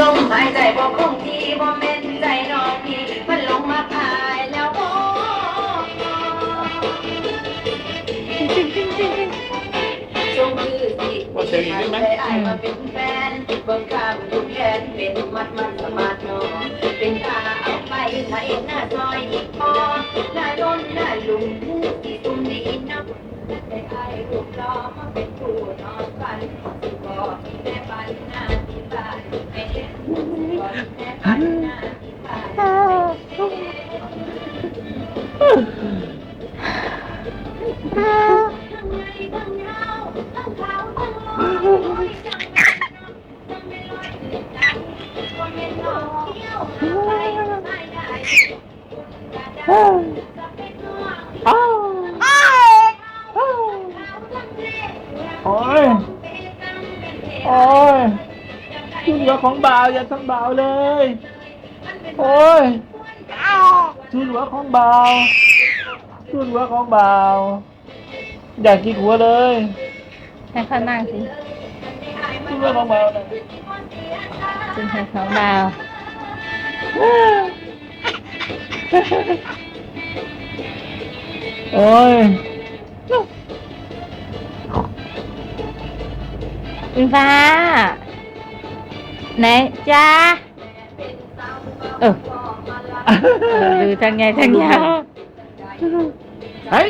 ลมหายใจบ่คงที่บ่แม่นใจน้องพี่มันลงมาพายแล้วโอ้จงคือสิว่าเสียงอีกนิดไหมใจอายมาเป็นแฟนเบิ่งข้างทุกแขนเป็นมัดมัดสมาร์ทโนเป็นตาเอาไปไทยหน้าซอยอีกพอหน้าล้นหน้าลุงที่ตุ้มดีนักได้อ้ายรูปรอมาเป็นผู้นอนฝันสิบ ของบ่าวอย่าทำบ่าวเลย โอ้ยชุดหัวของบ่าวชุดหัวของบ่าวอยากกินหัวเลยให้เขานั่งสิชุดหัวของบ่าวนะจินให้เขาดาวโอ้ยอิงฟ้า ไหนจ้าเออเออดูทางไงทางยาวเฮ้ย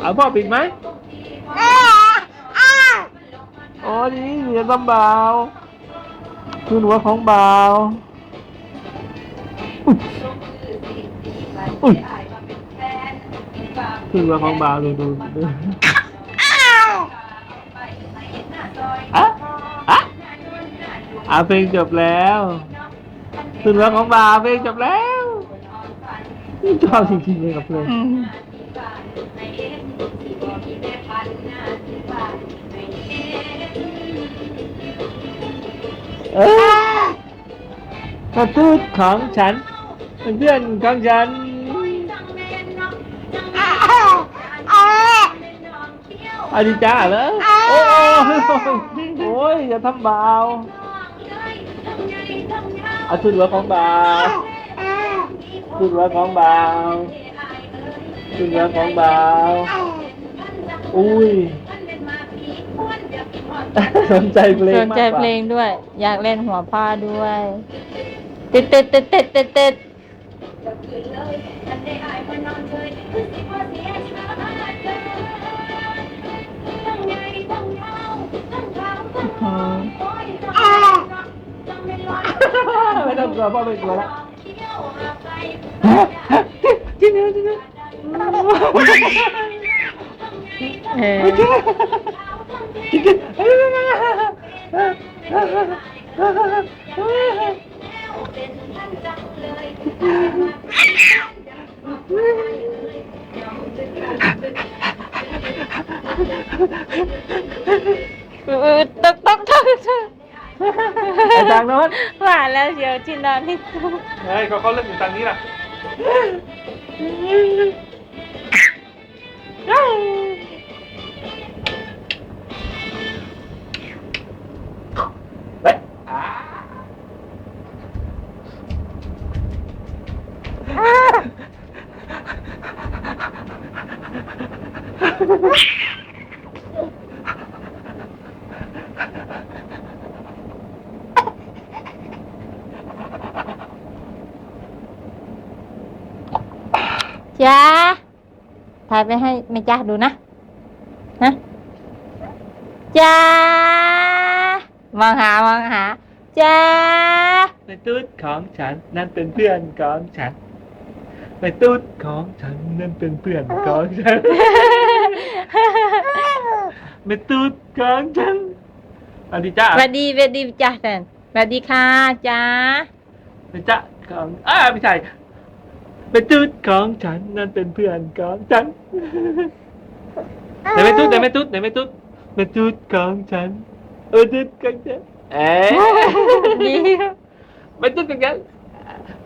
เอาพ่อปิดไหมโอ้ดีเหรียญลำบาวชุดหัวของบ่าวอุ้ยชุดหัวของบ่าวดูดูดูอะอะ อาเพลงจบแล้วชุดหัวของบ่าวเพลงจบแล้วชอบจริงๆเลยกับเพลงอืมเออกระตูดของฉันเป็นเพื่อนของฉันอาดิจ้าเหรอโอ้ยโอ้ยอย่าทำบาว เอาชุดหัวของบาวชุดหัวของบาวชุดหัวของบาวอุ้ยสนใจเพลงสนมากใจกว่าเพลงด้วย อยากเล่นหัวผ้าด้วยติดติดติดติดติดติดอื ไม่ต้องกลัวพ่อไม่กลัวแล้วจริงเหรอจริงเหรอเออจริงเหรอเออตกตกตกตก ไอ้ทางโน้นว่าแล้วเชียวที่นอนที่ตู้เฮ้ยเขาเขาเล่นอยู่ทางนี้ล่ะเจ้าถ่ายไปให้แม่จ้าดูนะนะจ้ามองหามองหาจ้าในตุ๊ดของฉันนั่นเป็นเพื่อนของฉันในตุ๊ดของฉันนั่นเป็นเพื่อนของฉันในตุ๊ดของฉันอันนี้จ้าสวัสดีสวัสดีจ้าแทนสวัสดีค่ะจ้าในจ้าของอ้าไม่ใช่ ในตุ๊ดของฉันนั่นเป็นเพื่อนของฉันไหนไม่ตุ๊ดไหนไม่ตุ๊ดไหนไม่ตุ๊ดในตุ๊ดของฉันเออตุ๊ดของฉันเอ๊ะดีไม่ตุ๊ดของฉัน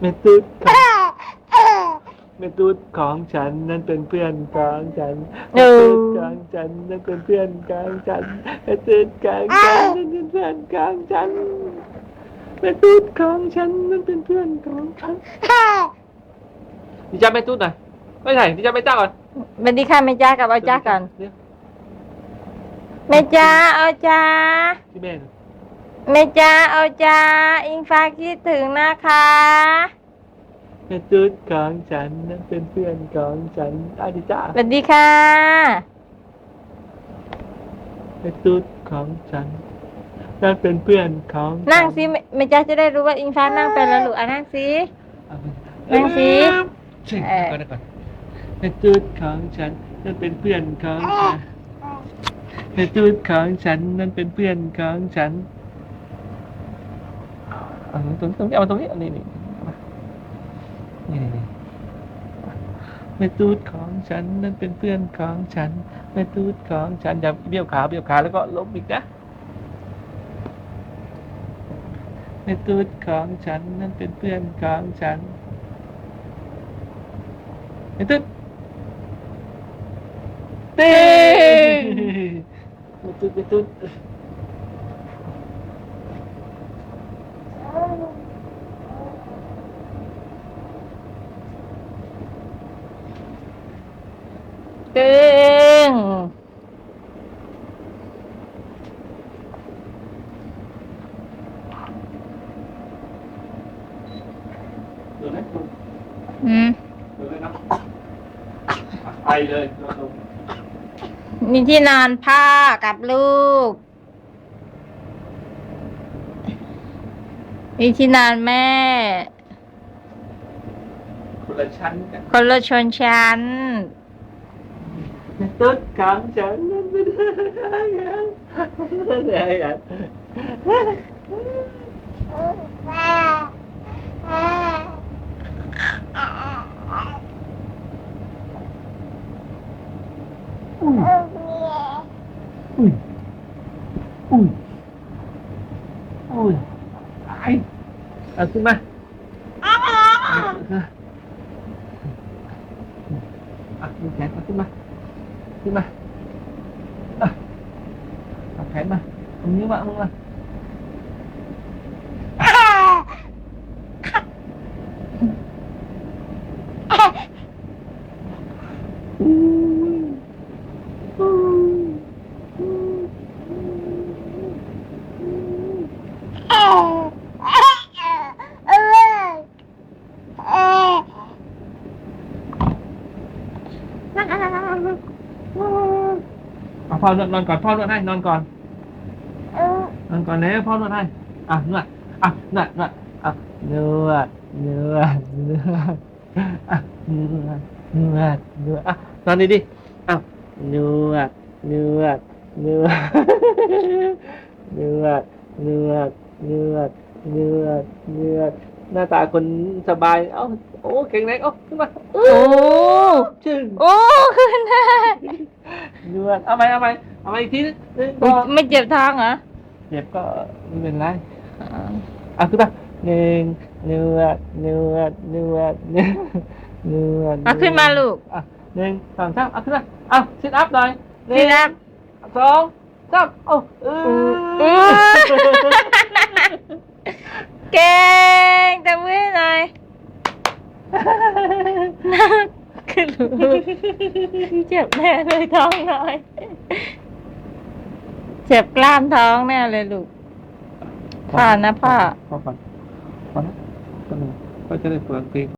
ไม่ตุ๊ดของแม่ตุ๊ดของฉันนั่นเป็นเพื่อนของฉันแม่ตุ๊ดของฉันนั่นเป็นเพื่อนของฉันแม่ตุ๊ดของฉันนั่นเป็นเพื่อนของฉันแม่ตุ๊ดของฉันนั่นเป็นเพื่อนของฉัน ดีจ้าแม่ตุ๊ดหน่อยไม่ใช่ดีจ้าแม่จ้าก่อนสวัสดีค่ะแม่จ้ากับเอาจ้าก่อนเดี๋ยวแม่จ้าเอาจ้าที่แม่น่ะแม่จ้าเอาจ้าอิงฟ้าคิดถึงนะคะแม่ตุ๊ดของฉันนั่นเป็นเพื่อนของฉันได้ดีจ้าสวัสดีค่ะ แม่ตุ๊ดของฉันนั่นเป็นเพื่อนของฉันั่งสิแม่แม่จ้าจะได้รู้ว่าอิงฟ้านั่งไปแล้วลูกอะนั่งสิ เอาไปนั่งสิ เช็คเออ ก่อนนะก่อนแม่ตุ๊ดของฉันนั่นเป็นเพื่อนของฉันแม่ตุ๊ดของฉันนั่นเป็นเพื่อนของฉันเอาตรงตรงนี้เอาตรงนี้เอานี่นี่เอามานี่นี่นี่แม่ตุ๊ดของฉันนั่นเป็นเพื่อนของฉันแม่ตุ๊ดของฉันอย่าเบี้ยวขาเบี้ยวขาแล้วก็ล้มอีกนะแม่ตุ๊ดของฉันนั่นเป็นเพื่อนของฉัน Ito. Ting! Matut, matut. Ting! Hmm. ไปเลยมีที่นอนผ้ากับลูก มีที่นอนแม่ คนละชั้นกันคนละชนชั้น ต้นกลางฉันไม่ได้ยังไม่ได้ยั Ui. Ui. Ui. Ui. Ai. À, xuống đây. À, À, mình chạy qua xuống đây. Xuống đây. À. Đọc khẽ mà. Không nhớ bạn không ạ? พ่อนวดนอนก่อนพ่อนวดให้นอนก่อนนอนก่อนแล้วพ่อนวดให้อะนวดอะนวดนวดอะนวดนวดนวดอะนวดนวดนวดอะนอนดีดิอะนวดนวดนวดนวดนวดนวดนวดนวด หน้าตาคนสบาย เอ้า โอ้แข็งแรงเอ้าขึ้นมาโอ้จึงโอ้ขึ้นได้นวดเอาไหมเอาไหมเอาไหมอีกทีนึงหนึ่งสองไม่เจ็บท้องเหรอ เจ็บก็ไม่เป็นไรอ๋ออะขึ้นมาหนึ่งนวดนวดนวดนวดนวดเอาขึ้นมาลูกอะหนึ่งสองสามเอาขึ้นมาเอาซิทอัพหน่อยหนึ่พี่งรับสองสามโอ้เออือ เก่งแต่มือหน่อย ขึ้นลูกเจ็บแน่เลยท้องหน่อย เจ็บกล้ามท้องแน่เลยลูกพ่อนะพ่อ พ่อก่อนพ่อนะก็จะได้เปิดเพลง